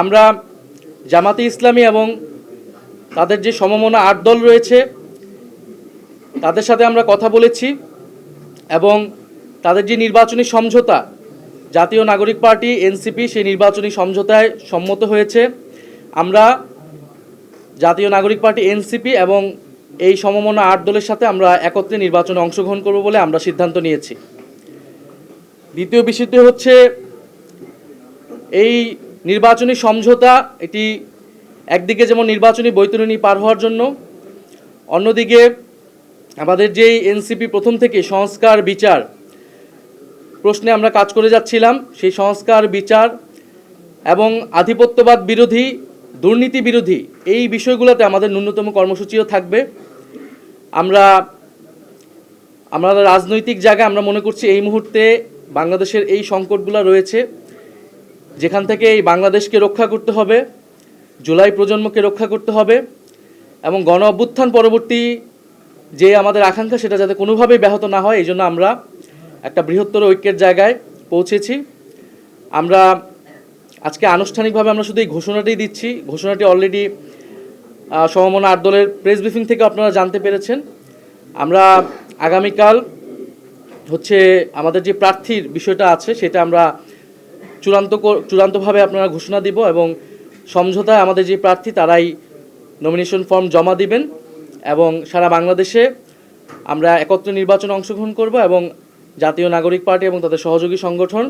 আমরা জামাতে ইসলামী এবং তাদের যে সমমনা আট দল রয়েছে, তাদের সাথে আমরা কথা বলেছি এবং তাদের যে নির্বাচনী সমঝোতা, জাতীয় নাগরিক পার্টি, এনসিপি সেই নির্বাচনী সমঝোতায় সম্মত হয়েছে। আমরা জাতীয় নাগরিক পার্টি, এনসিপি এবং এই সমমনা আট দলের সাথে আমরা একত্রে নির্বাচনে অংশগ্রহণ করব বলে আমরা সিদ্ধান্ত নিয়েছি। দ্বিতীয় বিষয়টি হচ্ছে এই নির্বাচনী সমঝোতা, এটি একদিকে যেমন নির্বাচনী বৈতরণী পার হওয়ার জন্য, অন্যদিকে আমাদের যেই এনসিপি প্রথম থেকে সংস্কার বিচার প্রশ্নে আমরা কাজ করে যাচ্ছিলাম, সেই সংস্কার বিচার এবং আধিপত্যবাদ বিরোধী, দুর্নীতি বিরোধী, এই বিষয়গুলোতে আমাদের ন্যূনতম কর্মসূচিও থাকবে। আমরা আমরা রাজনৈতিক জায়গায় আমরা মনে করছি এই মুহূর্তে বাংলাদেশের এই সংকটগুলো রয়েছে। যেখান থেকে এই বাংলাদেশকে রক্ষা করতে হবে, জুলাই প্রজন্মকে রক্ষা করতে হবে এবং গণ অভ্যুত্থান পরবর্তী যে আমাদের আকাঙ্ক্ষা সেটা যাতে কোনোভাবেই ব্যাহত না হয় এই জন্য আমরা একটা বৃহত্তর ঐক্যের জায়গায় পৌঁছেছি। আমরা আজকে আনুষ্ঠানিকভাবে আমরা শুধু এই ঘোষণাটি দিচ্ছি, ঘোষণাটি অলরেডি সমমনা আট দলের প্রেস ব্রিফিং থেকে আপনারা জানতে পেরেছেন। আমরা আগামীকাল হচ্ছে আমাদের যে প্রার্থীর বিষয়টা আছে, সেটা আমরা চূড়ান্ত চূড়ান্তভাবে আপনারা ঘোষণা দিব এবং সমঝোতায় আমাদের যে প্রার্থী তারাই নমিনেশন ফর্ম জমা দিবেন এবং সারা বাংলাদেশে আমরা একত্রে নির্বাচনে অংশগ্রহণ করব এবং জাতীয় নাগরিক পার্টি এবং তাদের সহযোগী সংগঠন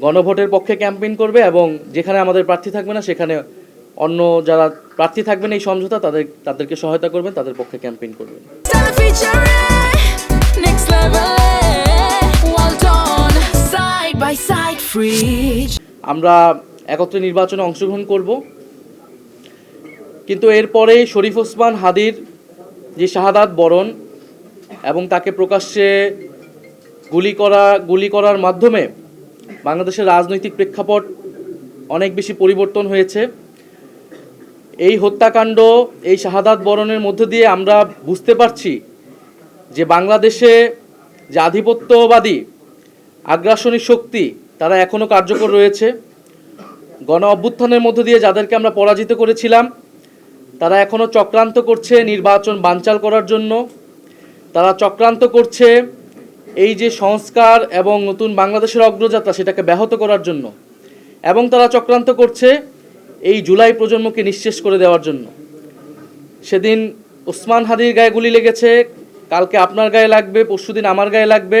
গণভোটের পক্ষে ক্যাম্পেইন করবে এবং যেখানে আমাদের প্রার্থী থাকবে না সেখানে অন্য যারা প্রার্থী থাকবেন এই সমঝোতা তাদের তাদেরকে সহায়তা করবেন তাদের পক্ষে ক্যাম্পেইন করবেন next level. Done, side by side. আমরা একত্রে নির্বাচনে অংশগ্রহণ করব। কিন্তু এরপরে শরীফ ওসমান হাদির যে শাহাদাত বরণ এবং তাকে প্রকাশ্যে গুলি করা, গুলি করার মাধ্যমে বাংলাদেশের রাজনৈতিক প্রেক্ষাপট অনেক বেশি পরিবর্তন হয়েছে। এই হত্যাকাণ্ড, এই শাহাদাত বরণের মধ্য দিয়ে আমরা বুঝতে পারছি যে বাংলাদেশে যে আধিপত্যবাদী, আগ্রাসনী শক্তি তারা এখনও কার্যকর রয়েছে। গণ অভ্যুত্থানের মধ্য দিয়ে যাদেরকে আমরা পরাজিত করেছিলাম, তারা এখনও চক্রান্ত করছে নির্বাচন বানচাল করার জন্য। তারা চক্রান্ত করছে এই যে সংস্কার এবং নতুন বাংলাদেশের অগ্রযাত্রা সেটাকে ব্যাহত করার জন্য এবং তারা চক্রান্ত করছে এই জুলাই প্রজন্মকে নিঃশেষ করে দেওয়ার জন্য। সেদিন ওসমান হাদির গায়ে গুলি লেগেছে, কালকে আপনার গায়ে লাগবে, পরশুদিন আমার গায়ে লাগবে।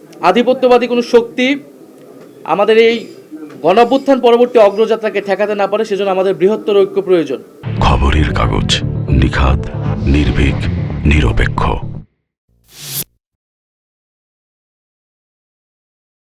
আধিপত্যবাদী কোনো শক্তি আমাদের এই গণঅভ্যুত্থান পরবর্তী অগ্রযাত্রাকে ঠেকাতে না পারে, সেজন্য আমাদের বৃহত্তর ঐক্য প্রয়োজন। খবরের কাগজ নিখাত নির্ভীক, নিরপেক্ষ।